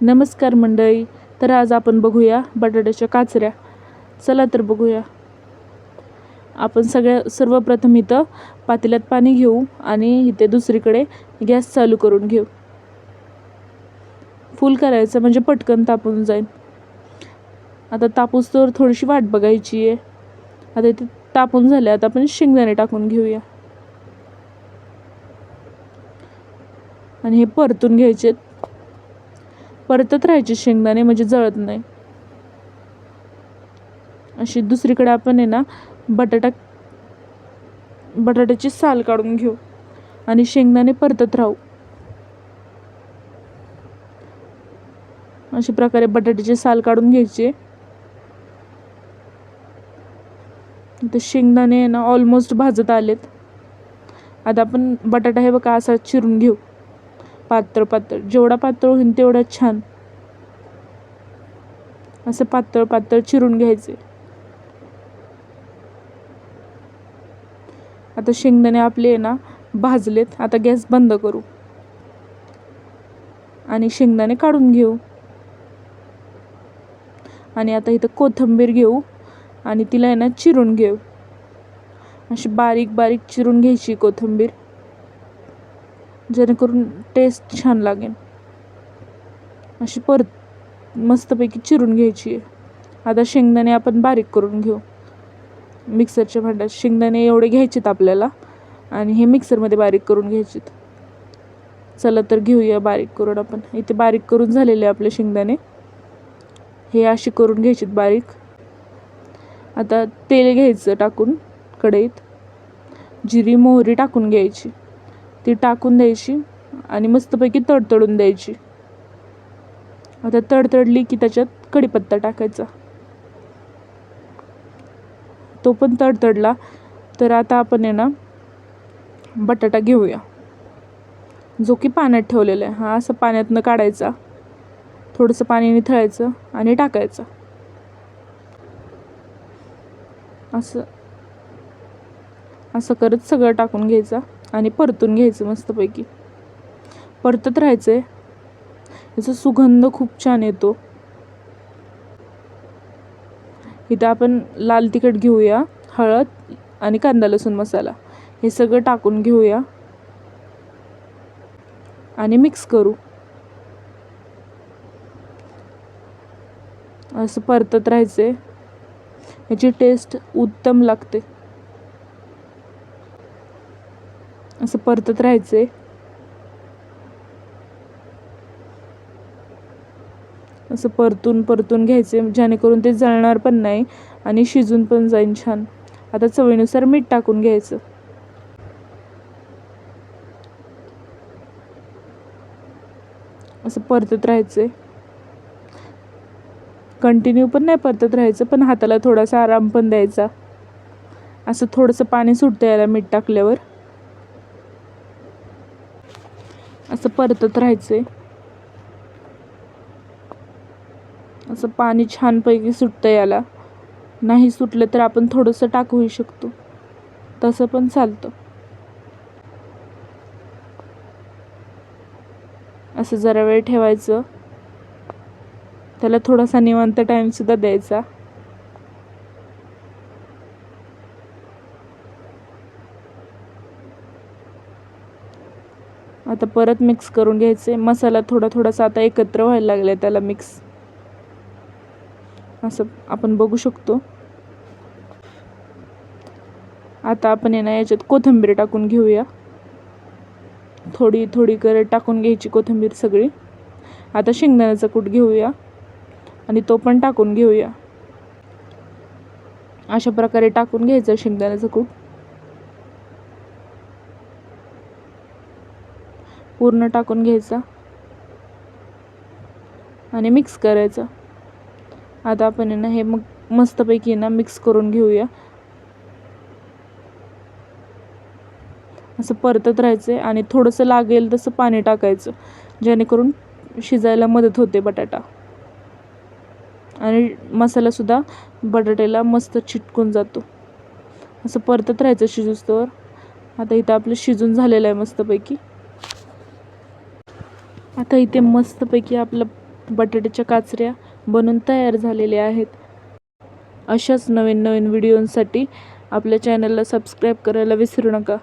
नमस्कार मंडळी तर आज आपण बघूया बटाट्याच्या काचऱ्या. चला तर बघूया. आपण सगळ्या सर्वप्रथम इथं पातेल्यात पाणी घेऊ आणि इथे दुसरीकडे गॅस चालू करून घेऊ. फुल करायचं म्हणजे पटकन तापून जाईल. आता तापूस तर थोडीशी वाट बघायची आहे. आता इथे तापून झाले आता आपण शेंगदाणे टाकून घेऊया. आणि हे परतून घ्यायचे आहेत परतत राहायचे शेंगदाणे म्हणजे जळत नाही. अशी दुसरीकडे आपण आहे ना बटाटा बटाट्याची साल काढून घेऊ आणि शेंगदाणे परतत राहू. अशा प्रकारे बटाट्याची साल काढून घ्यायचे. तर शेंगदाणे आहे ना ऑलमोस्ट भाजत आलेत. आता आपण बटाटा हे बघा असा चिरून घेऊ. पातळ पातळ. जेवढा पातळ होईल तेवढा छान. असं पातळ पातळ चिरून घ्यायचे. आता शेंगदाणे आपले आहे ना भाजलेत. आता गॅस बंद करू. आणि शेंगदाणे काढून घेऊ. आणि आता इथं कोथिंबीर घेऊ. आणि तिला आहे ना चिरून घेऊ. अशी बारीक बारीक चिरून घ्यायची कोथिंबीर. जेणेकरून टेस्ट छान लागेल. अशी परत मस्तपैकी चिरून घ्यायची. आहे आता शेंगदाणे आपण बारीक करून घेऊ. मिक्सरच्या भांड्यात शेंगदाणे एवढे घ्यायचेत आपल्याला आणि हे मिक्सरमध्ये बारीक करून घ्यायचेत. चला तर घेऊया बारीक करून आपण. इथे बारीक करून झालेले आपले शेंगदाणे. हे अशी करून घ्यायचेत बारीक. आता तेल घ्यायचं टाकून कढईत. जिरी मोहरी टाकून घ्यायची. ती टाकून द्यायची आणि मस्तपैकी तडतडून द्यायची. आता तडतडली की त्याच्यात कढीपत्ता टाकायचा. तो पण तडतडला. तर आता आपण आहे ना बटाटा घेऊया. जो की पाण्यात ठेवलेला आहे. हा असं पाण्यातनं काढायचा. थोडंसं पाणी निथळायचं आणि टाकायचं. असं. असं करत सगळं टाकून घ्यायचं. आणि परतून घ्यायचं मस्तपैकी. परतत राहायचं आहे याचा सुगंध खूप छान येतो. इथं आपण लाल तिखट घेऊया हळद आणि कांदा लसूण मसाला. हे सगळं टाकून घेऊया. आणि मिक्स करू. असं परतत राहायचे याची टेस्ट उत्तम लागते. असं परतत राहायचे असं परतून परतून घ्यायचे जेणेकरून ते जळणार पण नाही आणि शिजून पण जाईन छान. आता चवीनुसार मीठ टाकून घ्यायचं. असं परतत राहायचं कंटिन्यू पण नाही परतत राहायचं पण हाताला थोडासा आराम पण द्यायचा. असं थोडंसं पाणी सुटतं याला मीठ टाकल्यावर. असं परतत राहायचं असं पाणी छानपैकी सुटतं याला. नाही सुटलं तर आपण थोडंसं टाकूही शकतो. तसं पण चालतं. असं जरा वेळ ठेवायचं. त्याला थोडासा निवांत टाईमसुद्धा द्यायचा. आता परत मिक्स करून घ्यायचे. मसाला थोडा थोडासा आता एकत्र व्हायला लागला आहे त्याला मिक्स असं आपण बघू शकतो. आता आपण आहे ना याच्यात कोथिंबीर टाकून घेऊया. थोडी थोडी करत टाकून घ्यायची कोथिंबीर सगळी. आता शेंगदाण्याचा कूट घेऊया आणि तो पण टाकून घेऊया. अशा प्रकारे टाकून घ्यायचं शेंगदाण्याचं कूट. पूर्ण टाकून घ्यायचा. आणि मिक्स करायचं. आता आपण आहे ना हे मग मस्तपैकी ना मिक्स करून घेऊया. असं परतत राहायचं आहे आणि थोडंसं लागेल तसं पाणी टाकायचं जेणेकरून शिजायला मदत होते बटाटा. आणि मसालासुद्धा बटाट्याला मस्त चिटकून जातो. असं परतत राहायचं शिजूस्तोवर. आता इथं आपलं शिजून झालेलं आहे मस्तपैकी. आता इथे मस्तपैकी आपलं बटाट्याच्या काचऱ्या बनून तयार झालेल्या आहेत. अशाच नवीन नवीन व्हिडिओंसाठी आपल्या चॅनलला सबस्क्राईब करायला विसरू नका.